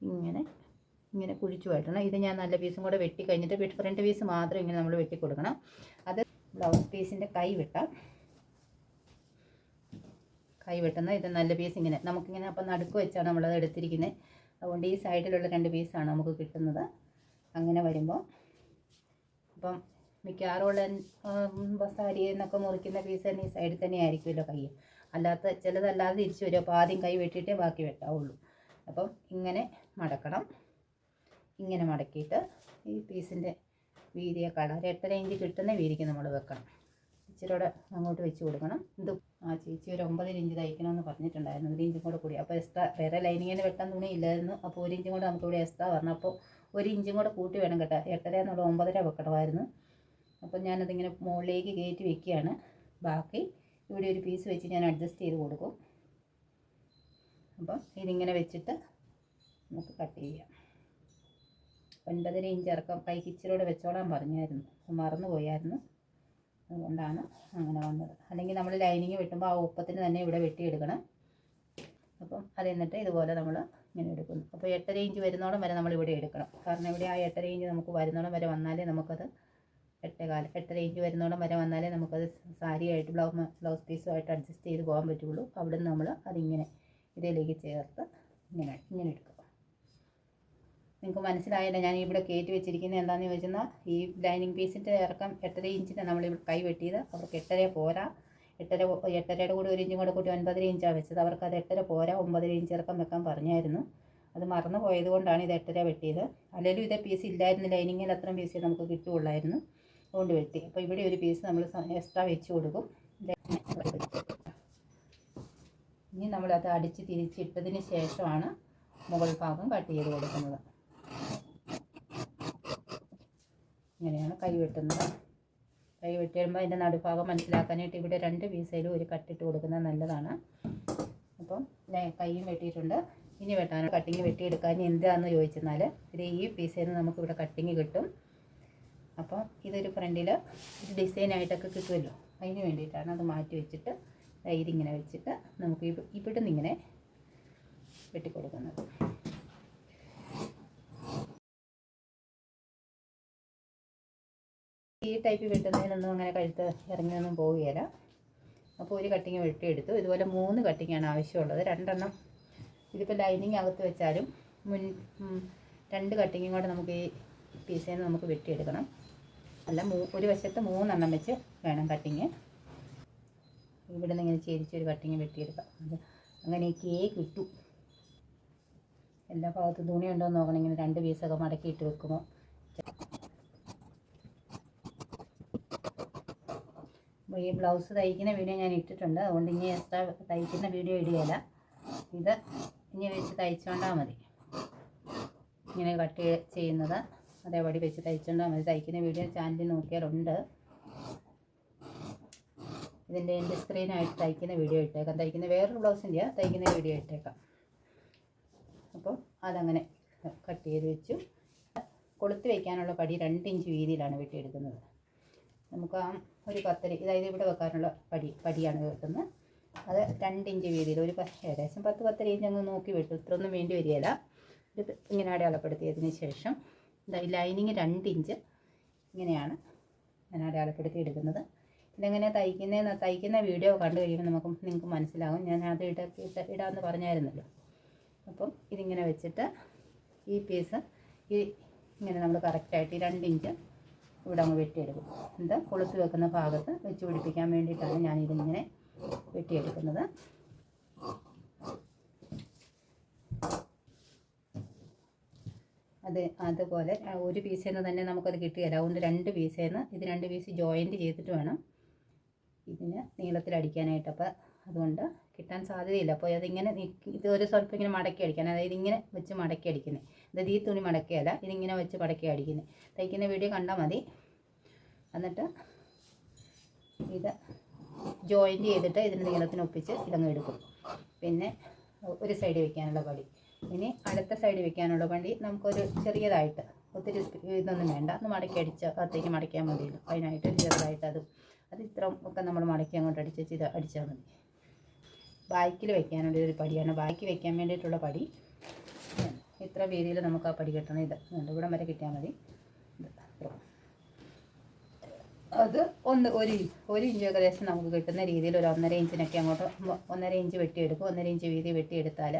ഇങ്ങനെ ഇങ്ങനെ കുഴിച്ചു വെട്ടണം ഇത് ഞാൻ നല്ല പീസും കൂടെ വെട്ടി കഴിഞ്ഞിട്ട് ഫ്രണ്ട് പീസ് മാത്രം ഇങ്ങനെ നമ്മൾ വെട്ടി കൊടുക്കണം. അത് ബ്ലൗസ് പീസിന്റെ കൈ വെട്ടാം. കൈ വെട്ടുന്ന ഇത് നല്ല പീസ് ഇങ്ങനെ. നമുക്കിങ്ങനെ അപ്പം നടുക്ക് വെച്ചാണ് നമ്മളത് എടുത്തിരിക്കുന്നത്. അതുകൊണ്ട് ഈ സൈഡിലുള്ള രണ്ട് പീസാണ് നമുക്ക് കിട്ടുന്നത്. അങ്ങനെ വരുമ്പോൾ അപ്പം മിക്കവാറുമുള്ള സാരി എന്നൊക്കെ മുറിക്കുന്ന പീസ് തന്നെ ഈ സൈഡിൽ തന്നെ ആയിരിക്കുമല്ലോ കൈ അല്ലാത്ത ചിലതല്ലാതെ തിരിച്ചു വരും. അപ്പോൾ ആദ്യം കൈ വെട്ടിയിട്ടേ ബാക്കി വെട്ടാവുള്ളൂ. അപ്പം ഇങ്ങനെ മടക്കണം. ഇങ്ങനെ മടക്കിയിട്ട് ഈ പീസിന്റെ വീതിയേക്കാൾ ഒരു എട്ടര ഇഞ്ച് കിട്ടുന്ന വീതിക്ക് നമ്മൾ വെക്കണം. ഇച്ചിരി കൂടെ അങ്ങോട്ട് വെച്ച് കൊടുക്കണം. ഇത് ആ ചേച്ചി ഒരു ഒമ്പതര ഇഞ്ച് തയ്ക്കണമെന്ന് പറഞ്ഞിട്ടുണ്ടായിരുന്നു. ഒരു ഇഞ്ചും കൂടെ കൂടി. അപ്പോൾ എക്സ്ട്രാ വേറെ ലൈനിങ്ങിന് വെട്ടാൻ തുണി ഇല്ലായിരുന്നു. അപ്പോൾ ഒരു ഇഞ്ചും കൂടെ നമുക്കിവിടെ എക്സ്ട്രാ വരണം. അപ്പോൾ ഒരു ഇഞ്ചും കൂടെ കൂട്ടി വേണം കേട്ടോ. എട്ടര എന്നുള്ള ഒമ്പതര വെക്കണമായിരുന്നു. അപ്പോൾ ഞാനതിങ്ങനെ മുകളിലേക്ക് കയറ്റി വെക്കുകയാണ്. ബാക്കി ഇവിടെ ഒരു പീസ് വെച്ച് ഞാൻ അഡ്ജസ്റ്റ് ചെയ്ത് കൊടുക്കും. അപ്പം ഇതിങ്ങനെ വെച്ചിട്ട് നമുക്ക് കട്ട് ചെയ്യാം. ഒൻപതര ഇഞ്ച് ഇറക്കം കൈക്ക് ഇച്ചിരിയോടെ വെച്ചോളാൻ പറഞ്ഞായിരുന്നു. മറന്നു പോയായിരുന്നു. അതുകൊണ്ടാണ് അങ്ങനെ വന്നത്. അല്ലെങ്കിൽ നമ്മൾ ലൈനിങ് വെട്ടുമ്പോൾ ആ ഒപ്പത്തിന് തന്നെ ഇവിടെ വെട്ടിയെടുക്കണം. അപ്പം അത് എന്നിട്ട് ഇതുപോലെ നമ്മൾ ഇങ്ങനെ എടുക്കുന്നു. അപ്പോൾ എട്ടര ഇഞ്ച് വരുന്നോളം വരെ നമ്മൾ ഇവിടെ എടുക്കണം. കാരണം ഇവിടെ ആ എട്ടര ഇഞ്ച് നമുക്ക് വരുന്നോളം വരെ വന്നാലേ നമുക്കത് എട്ടേകാല എട്ടര ഇഞ്ച് വരുന്നോളം വരെ വന്നാലേ നമുക്കത് സാരിയായിട്ട് ബ്ലൗ ബ്ലൗസ് പീസുമായിട്ട് അഡ്ജസ്റ്റ് ചെയ്ത് പോകാൻ പറ്റുള്ളൂ. അവിടെ നിന്ന് നമ്മൾ അതിങ്ങനെ ഇതിലേക്ക് ചേർത്ത് ഇങ്ങനെ ഇങ്ങനെ എടുക്കുക നിങ്ങൾക്ക് മനസ്സിലായില്ല? ഞാൻ ഇവിടെ കയറ്റി വെച്ചിരിക്കുന്നത് എന്താണെന്ന് ചോദിച്ചാൽ ഈ ലൈനിങ് പീസിന്റെ ഇറക്കം എട്ടര ഇഞ്ചിന്റെ നമ്മൾ ഇവിടെ കൈ വെട്ടിയത്. അവർക്ക് എട്ടര പോരാ. എട്ടര എട്ടരയുടെ കൂടെ ഒരു ഇഞ്ചും കൂടെ കൂട്ടി ഒൻപതര ഇഞ്ചാണ് വെച്ചത്. അവർക്ക് അത് എട്ടര പോരാ ഒമ്പതര ഇഞ്ച് ഇറക്കം വെക്കാൻ പറഞ്ഞായിരുന്നു. അത് മറന്നു പോയത് കൊണ്ടാണ് ഇത് എട്ടര വെട്ടിയത്. അല്ലെങ്കിലും ഇതേ പീസ് ഇല്ലായിരുന്നു ലൈനിങ്ങിൽ അത്രയും പീസ് നമുക്ക് കിട്ടുകയുള്ളായിരുന്നു. അതുകൊണ്ട് വെട്ടി അപ്പോൾ ഇവിടെ ഒരു പീസ് നമ്മൾ എക്സ്ട്രാ വെച്ച് കൊടുക്കും. ഇനി നമ്മളത് അടിച്ച് തിരിച്ചിട്ടതിന് ശേഷമാണ് മുകൾ ഭാഗം കട്ട് ചെയ്ത് കൊടുക്കുന്നത്. ഇങ്ങനെയാണ് കൈ വെട്ടുന്നത്. കൈ വെട്ടുമ്പോൾ അതിന്റെ നടുഭാഗം മനസ്സിലാക്കാനായിട്ട് ഇവിടെ രണ്ട് പീസയിലും ഒരു കട്ടിട്ട് കൊടുക്കുന്നത് നല്ലതാണ്. അപ്പം ഞാൻ കൈയും വെട്ടിയിട്ടുണ്ട്. ഇനി വെട്ടാനോ കട്ടിങ് വെട്ടിയെടുക്കാൻ എന്താണെന്ന് ചോദിച്ചെന്നാൽ ഇത് ഈ പീസിൽ നിന്ന് നമുക്കിവിടെ കട്ടിങ് കിട്ടും. അപ്പം ഇതൊരു ഫ്രണ്ടിൽ ഒരു ഡിസൈനായിട്ടൊക്കെ കിട്ടുമല്ലോ അതിന് വേണ്ടിയിട്ടാണ് അത് മാറ്റി വെച്ചിട്ട് ഇതിങ്ങനെ വെച്ചിട്ട് നമുക്ക് ഇവ- ഇവിടുന്ന് ഇങ്ങനെ വെട്ടിക്കൊടുക്കുന്നത്. ഈ ടൈപ്പ് വെട്ടുന്നതിനൊന്നും അങ്ങനെ കഴുത്ത് ഇറങ്ങിയൊന്നും പോവുകയില്ല. അപ്പോൾ ഒരു കട്ടിങ് വെട്ടിയെടുത്തു. ഇതുപോലെ മൂന്ന് കട്ടിങ്ങാണ് ആവശ്യമുള്ളത്. രണ്ടെണ്ണം ഇതിപ്പോൾ ലൈനിങ് അകത്ത് വെച്ചാലും മുൻ രണ്ട് കട്ടിങ്ങും കൂടെ നമുക്ക് ഈ പീസിൽ നിന്ന് നമുക്ക് വെട്ടിയെടുക്കണം. അല്ല മൂ ഒരു വശത്ത് മൂന്നെണ്ണം വെച്ച് വേണം കട്ടിങ് ഇവിടെ നിന്ന് ഇങ്ങനെ ചേരിച്ചൊരു കട്ടിങ് വെട്ടിയെടുക്കാം. അങ്ങനെയൊക്കെ കിട്ടും എല്ലാ ഭാഗത്തും തുണി ഉണ്ടോ എന്ന് നോക്കണം. ഇങ്ങനെ രണ്ട് പീസൊക്കെ മടക്കിയിട്ട് വെക്കുമോ? ഈ ബ്ലൗസ് തയ്ക്കുന്ന വീഡിയോ ഞാൻ ഇട്ടിട്ടുണ്ട്. അതുകൊണ്ട് ഇനി എക്സ്ട്രാ തയ്ക്കുന്ന വീഡിയോ ഇടുകയില്ല. ഇത് ഇനി വെച്ച് തയ്ച്ചുകൊണ്ടാൽ മതി. ഇങ്ങനെ കട്ട് ചെയ്യുന്നത്. അതേപടി വെച്ച് തയ്ച്ചോണ്ടാൽ മതി തയ്ക്കുന്ന വീഡിയോ ചാനലിൽ നോക്കിയാലുണ്ട്. ഇതിന്റെ എന്റെ സ്ക്രീനായിട്ട് തയ്ക്കുന്ന വീഡിയോ ഇട്ടേക്കാം. തയ്ക്കുന്ന വേറൊരു ബ്ലൗസിന്റെ തയ്ക്കുന്ന വീഡിയോ ഇട്ടേക്കാം. അപ്പോൾ അതങ്ങനെ കട്ട് ചെയ്ത് വെച്ചു. കൊളുത്ത് വയ്ക്കാനുള്ള പടി രണ്ട് ഇഞ്ച് വീതിയിലാണ് വെട്ടിയെടുക്കുന്നത്. നമുക്ക് ആ ഒരു പത്തരി അതായത് ഇവിടെ വെക്കാനുള്ള പടി പടിയാണ് വെട്ടുന്നത്. അത് രണ്ട് ഇഞ്ച് വീതിയിൽ ഒരു ഏകദേശം പത്ത് പത്തര ഇഞ്ച് അങ്ങ് നോക്കി വെട്ടും. ഇത്രയൊന്നും വേണ്ടി വരികയില്ല. ഇത് ഇങ്ങനെ അടയാളപ്പെടുത്തിയതിന് ശേഷം ഇതാ ഈ ലൈനിങ് രണ്ട് ഇഞ്ച്. ഇങ്ങനെയാണ് ഞാൻ അടയാളപ്പെടുത്തി എടുക്കുന്നത് ഇതെങ്ങനെ തയ്ക്കുന്ന തയ്ക്കുന്ന വീഡിയോ കണ്ടു കഴിയുമ്പോൾ നമുക്ക് നിങ്ങൾക്ക് മനസ്സിലാകും ഞാൻ അത് ഇട ഇടാമെന്ന് പറഞ്ഞായിരുന്നല്ലോ. അപ്പം ഇതിങ്ങനെ വെച്ചിട്ട് ഈ പീസ് ഈ ഇങ്ങനെ നമ്മൾ കറക്റ്റായിട്ട് ഈ രണ്ട് ഇഞ്ച് ഇവിടെ അങ്ങ് വെട്ടിയെടുക്കും. എന്താ കൊളുത്തി വെക്കുന്ന ഭാഗത്ത് വെച്ച് പിടിപ്പിക്കാൻ വേണ്ടിയിട്ടാണ് ഞാനിതിങ്ങനെ വെട്ടിയെടുക്കുന്നത്. അത് അതുപോലെ ഒരു പീസിൽ നിന്ന് തന്നെ നമുക്കത് കിട്ടുകയില്ല അതുകൊണ്ട് രണ്ട് പീസിൽ നിന്ന് ഇത് രണ്ട് പീസ് ജോയിന്റ് ചെയ്തിട്ട് വേണം ഇതിന് നീളത്തിൽ അടിക്കാനായിട്ട്. അപ്പോൾ അതുകൊണ്ട് കിട്ടാൻ സാധ്യതയില്ല. അപ്പോൾ അതിങ്ങനെ ഇത് ഒരു സ്വല്പം ഇങ്ങനെ മടക്കി അടിക്കാൻ അതായത് ഇങ്ങനെ വെച്ച് മടക്കി അടിക്കുന്നത് അതായത് ഈ തുണി മടക്കിയല്ല ഇതിങ്ങനെ വെച്ച് മടക്കി അടിക്കുന്നത് തയ്ക്കുന്ന വീഡിയോ കണ്ടാൽ മതി. എന്നിട്ട് ഇത് ജോയിന്റ് ചെയ്തിട്ട് ഇതിന്റെ നീളത്തിന് ഒപ്പിച്ച് ഇതങ്ങ് എടുക്കും. പിന്നെ ഒരു സൈഡ് വയ്ക്കാനുള്ള പടി. ഇനി അടുത്ത സൈഡ് വെക്കാനുള്ള വണ്ടി നമുക്കൊരു ചെറിയതായിട്ട്. ഒത്തിരി ഇതൊന്നും വേണ്ട. ഒന്ന് മടക്കി അടിച്ച് അകത്തേക്ക് മടക്കിയാൽ മതിയല്ലോ അതിനായിട്ട് ചെറുതായിട്ട് അത് അത് ഇത്ര ഒക്കെ നമ്മൾ മടക്കി അങ്ങോട്ട് അടിച്ച് ഇത് അടിച്ചാൽ മതി. ബാക്കിൽ വെക്കാനുള്ള ഒരു പടിയാണ്. ബാക്കി വെക്കാൻ വേണ്ടിയിട്ടുള്ള പടി. ഇത്ര വീതിയിൽ നമുക്ക് ആ പടി കിട്ടണം. ഇത് ഇവിടം വരെ കിട്ടിയാൽ മതി. അത് ഒന്ന് ഒരു ഒരു ഇഞ്ച് ഏകദേശം നമുക്ക് കിട്ടുന്ന രീതിയിൽ ഒരു ഒന്നര ഇഞ്ചിനൊക്കെ അങ്ങോട്ട് ഒന്നര ഇഞ്ച് വെട്ടിയെടുക്കും. ഒന്നര ഇഞ്ച് വീതി വെട്ടിയെടുത്താൽ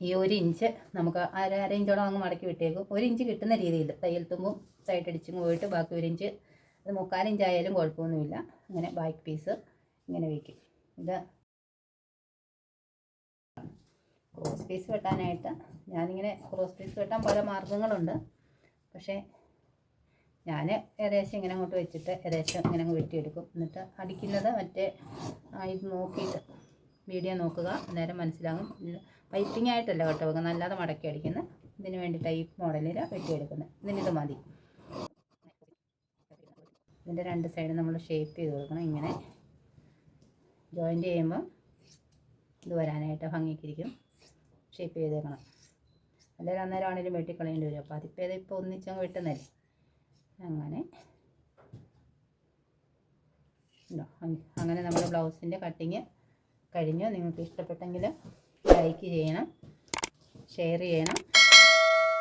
ഈ ഒരു ഇഞ്ച് നമുക്ക് അര അര ഇഞ്ചോളം അങ്ങ് മടക്കി വിട്ടേക്കും. ഒരു ഇഞ്ച് കിട്ടുന്ന രീതിയിൽ തയ്യൽ തുമ്പും സൈഡ് അടിച്ചും പോയിട്ട് ബാക്കി ഒരു ഇഞ്ച് അത് ആയാലും കുഴപ്പമൊന്നുമില്ല. ഇങ്ങനെ ബാക്ക് പീസ് ഇങ്ങനെ വയ്ക്കും ഇത് ക്രോസ് പീസ് വെട്ടാനായിട്ട് ഞാനിങ്ങനെ ക്രോസ് പീസ് വെട്ടാൻ പല മാർഗങ്ങളുണ്ട്. പക്ഷേ ഞാൻ ഏകദേശം ഇങ്ങനെ അങ്ങോട്ട് വെച്ചിട്ട് ഏകദേശം ഇങ്ങനെ അങ്ങ് വെട്ടിയെടുക്കും. എന്നിട്ട് അടിക്കുന്നത് മറ്റേ ഇത് നോക്കിയിട്ട് വീഡിയോ നോക്കുക. അന്നേരം മനസ്സിലാകും. പൈപ്പിംഗ് ആയിട്ടല്ല കേട്ടോ വെക്കുന്നത് അല്ലാതെ മടക്കി അടിക്കുന്നത് ഇതിന് വേണ്ടിയിട്ട് ഈ മോഡലിൽ വെട്ടിയെടുക്കുന്നത് ഇതിനിത് മതി. ഇതിന്റെ രണ്ട് സൈഡ് നമ്മൾ ഷേപ്പ് ചെയ്ത് കൊടുക്കണം. ഇങ്ങനെ ജോയിന്റ് ചെയ്യുമ്പോൾ ഇത് വരാനായിട്ട് ഭംഗിക്കിരിക്കും. ഷേപ്പ് ചെയ്തേക്കണം. അല്ലെങ്കിൽ അന്നേരം ആണെങ്കിലും വെട്ടിക്കളയേണ്ടി വരും. അപ്പോൾ അതിപ്പോൾ ഇതിപ്പോൾ ഒന്നിച്ചങ്ങ് വെട്ടുന്നല്ലേ? അങ്ങനെ? അങ്ങനെ നമ്മുടെ ബ്ലൗസിന്റെ കട്ടിങ് കഴിഞ്ഞു? നിങ്ങൾക്ക് ഇഷ്ടപ്പെട്ടെങ്കിൽ ലൈക്ക് ചെയ്യണം ഷെയർ ചെയ്യണം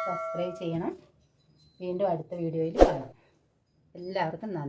സബ്സ്ക്രൈബ് ചെയ്യണം. വീണ്ടും അടുത്ത വീഡിയോയിൽ കാണാം. എല്ലാവർക്കും നന്ദി.